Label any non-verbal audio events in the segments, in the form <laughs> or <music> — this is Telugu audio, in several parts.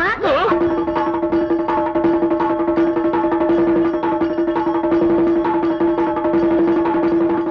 ఆ?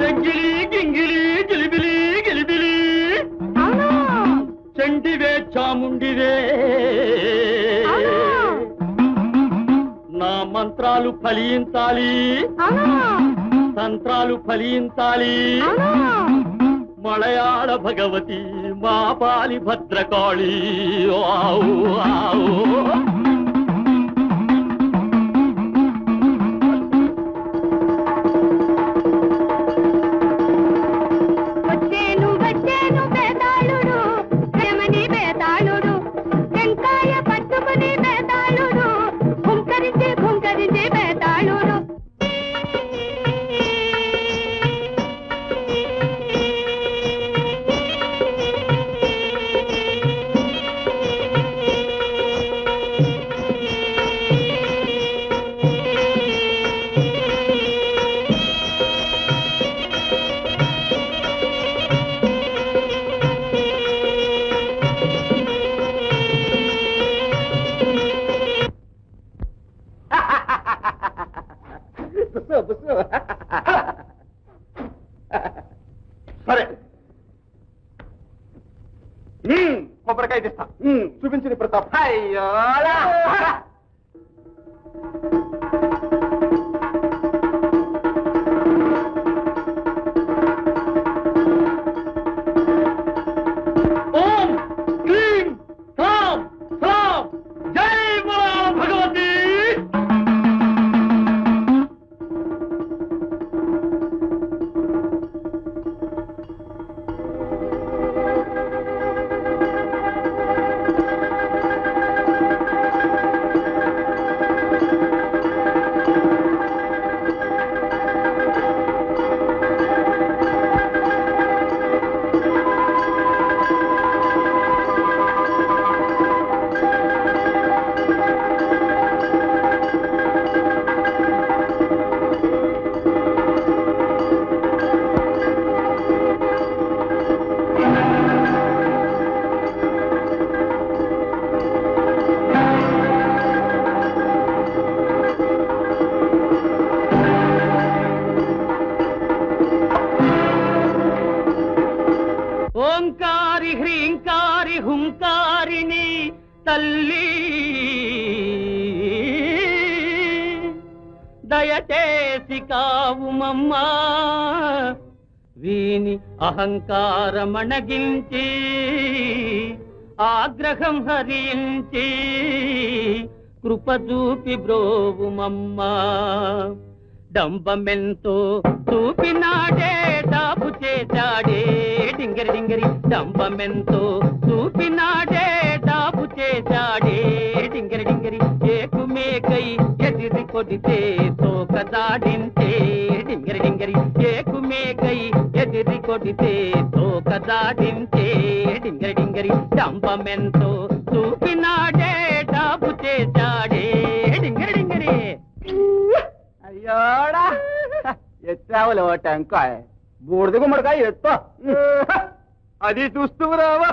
చెంగిలి గింగిలి గిలిబిలి గిలిబిలి అవును? చండివే చాముండివే అవును. నా మంత్రాలు ఫలించాలి. తంత్రాలు ఫలించాలి. మలయాళ భగవతి. బాపాలి భద్రకాళి ఆవు ఆవు. హ్రీంకారి తల్లి. దయచేసి కావుమమ్మా వీని అహంకారమణగించి ఆగ్రహం హరించి కృప చూపి బ్రోవుమమ్మా డంబమెంతో చూపినాడే డాబు చేశాడే డింగరి డింగరి డంబమెంతో చూపినాడే డాబు చేశాడే. డింగరి డింగరి ఏకుమేకై ఎదిరి కొడితే తోక దాడింటే డింగరి డింగరి ఏకుమేకై ఎదిరి కొడితే తోక దాడింటే డింగరి డింగరి డంబమెంతో చూపినాడే డాబు చేశాడే. డింగరి డింగరి. అయ్యోడా. <laughs> ఎత్తావులో టెంకాయ. బూడిద గుమ్మడికాయ ఎత్తా. <laughs> అది చూస్తూ రావా?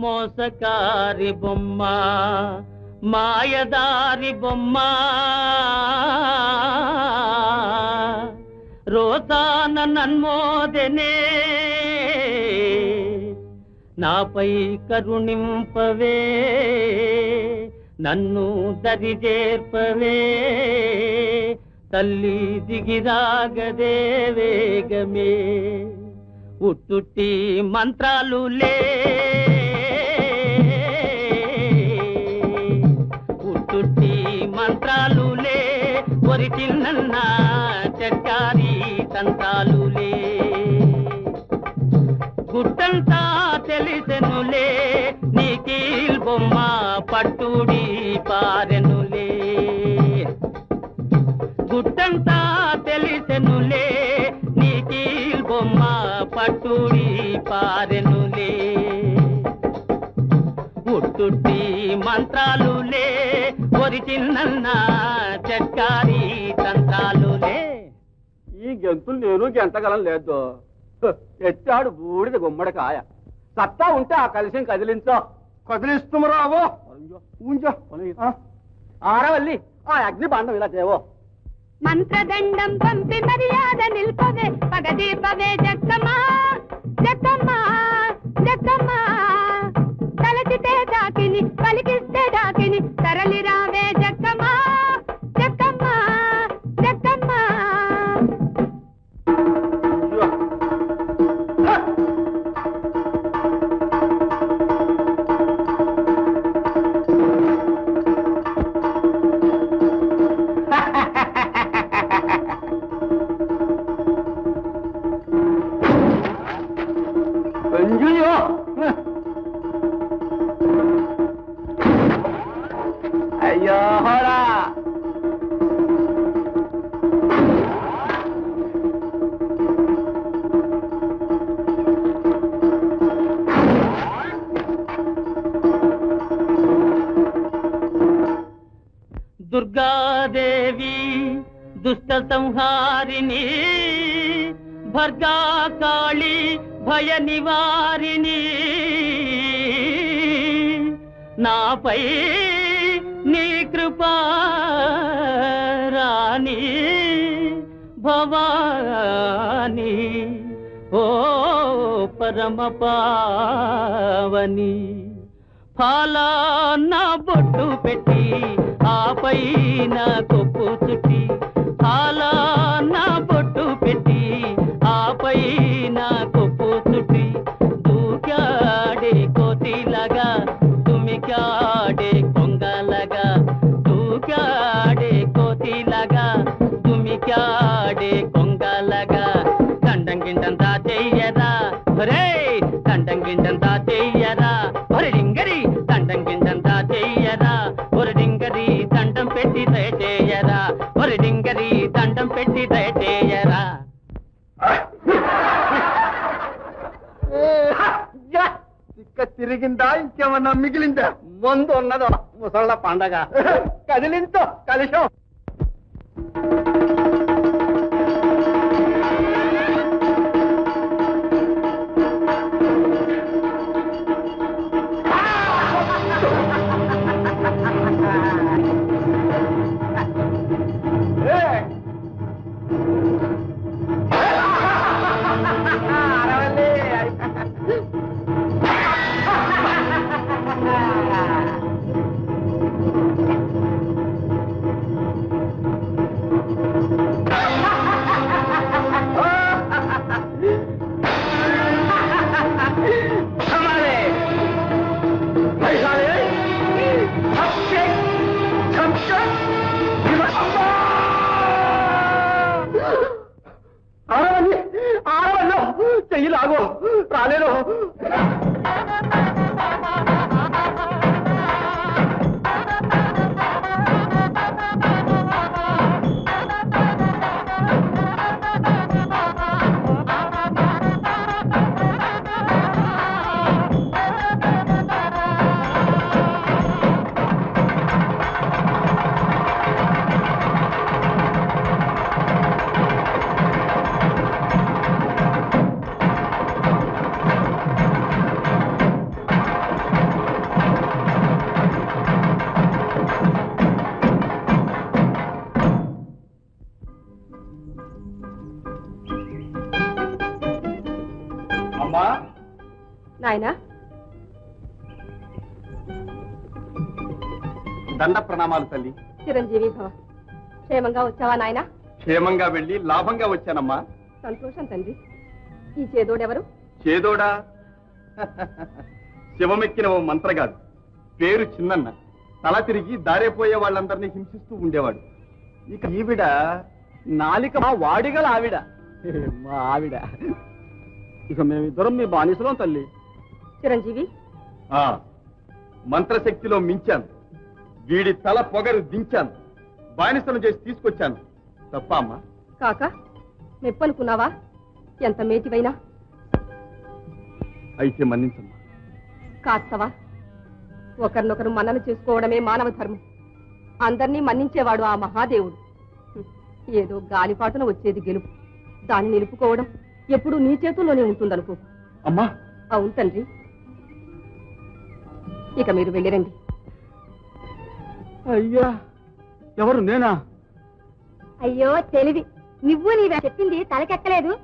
మోసకారి బొమ్మ మాయదారి బొమ్మ. రోసాన నన్మోదనే నాపై కరుణింపవే నన్ను దరిజేర్పవే తల్లి దిగిరాగదే వేగమే. ఉట్టుట్టి మంత్రాలు లే ఒరిజినన్న చట్కారి తంత్రాలు లే గుట్టంతా తెలిసెనులే నీకీల్ బొమ్మ పట్టుడి పారెనులే. గుట్టంతా తెలిసెనులే నీకీల్ బొమ్మ పట్టుడి పారెనులే. ఉట్టుట్టి మంత్రాలులే ఒరిజినల్ నా చట్కారి గెంతులు నేను గెంతగలం లేదు. ఎత్తాడు బూడిద గుమ్మడికాయ. సత్తా ఉంటే ఆ కలిసి కదిలించో. కదిలిస్తుమరావో ఆ, ఆరవల్లి ఆ అగ్ని బాండం ఇలా చేయవో. మంత్రదండం పంపి మర్యాద నిల్పవే. పగదీపవే జక్కమ్మా జక్కమ్మా జక్కమ్మా తలచితే డాకిని పలికిస్తే డాకిని దుర్గాదేవి దుష్ట సంహారిణి భర్గాకాళి భయ నివారిణి. నాపై నీ కృపా రాణి భవాని ఓ పరమ పావని. ఫలానా బొట్టు పెట్టి ఆపై నా కొప్పు చుట్టి తిక్క తిరిగిందా? ఇంకేమన్నా మిగిలిందా? ముందు ఉన్నదో ముసళ్ళ పండగ. <laughs> కదిలించో కలిసో डाले रहो నాయనా? దండ ప్రణామాలు తల్లి. చిరంజీవి భవ క్షేమంగా వచ్చావా నాయనా? క్షేమంగా వెళ్ళి లాభంగా వచ్చానమ్మా. సంతోషం తండ్రి. ఈ చేదోడెవరు? చేదోడా? శివమెక్కిన ఓ మంత్రగాడు. పేరు చిన్నన్న. తల తిరిగి దారేపోయే వాళ్ళందరినీ హింసిస్తూ ఉండేవాడు. ఇక ఈవిడ నాలిక మా వాడిగల ఆవిడ. <laughs> మా ఆవిడ. ఇక మేమిద్దరం మీ బానిసలం తల్లి. చిరంజీవి? మంత్రశక్తిలో మించాను. వీడి తల పొగరు దించాను. బానిసను చేసి తీసుకొచ్చాను. తప్ప అమ్మా. కాక మెప్పనుకున్నావా? ఎంత మేటివైనా? అయితే మన్నించమ్మా. కాస్తవా? ఒకరినొకరు మన్నన చేసుకోవడమే మానవ ధర్మం. అందర్నీ మన్నించేవాడు ఆ మహాదేవుడు. ఏదో గాలిపాటున వచ్చేది గెలుపు. దాన్ని నిలుపుకోవడం ఎప్పుడూ నీ చేతుల్లోనే ఉంటుందనుకో. అమ్మా. అవును తండ్రి. ఇక మీరు వెళ్ళిరండి. అయ్యా ఎవరు నేనా? అయ్యో తెలివి. నువ్వు నీవే చెప్పింది తలకెక్కలేదు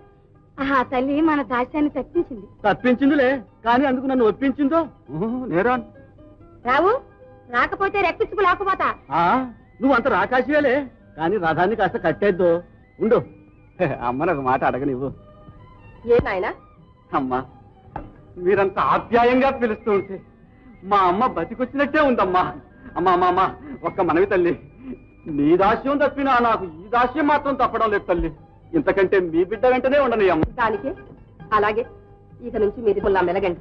ఆ తల్లి మన దాస్యాన్ని తప్పించింది. తప్పించిందిలే కానీ అందుకు నన్ను ఒప్పించిందో? నేరా. రావు రాకపోతే రెప్పించుకు లేకపోతా. ఆ, నువ్వు అంత రాకాశివేలే. కానీ రథాన్ని కాస్త కట్టేద్దు. ఉండు. అమ్మ నాకు మాట అడగనివ్వు ఏ నాయనా? అమ్మా మీరంత ఆప్యాయంగా పిలుస్తూ ఉంటే మా అమ్మ బతికొచ్చినట్టే ఉందమ్మా. అమ్మా అమ్మా అమ్మా ఒక్క మనవి తల్లి. నీ దాస్యం తప్పినా నాకు ఈ దాస్యం మాత్రం తప్పడం లేదు తల్లి. ఇంతకంటే మీ బిడ్డ వెంటనే ఉండని అమ్మ దానికి? అలాగే. ఇక నుంచి మీరు మెలగండి.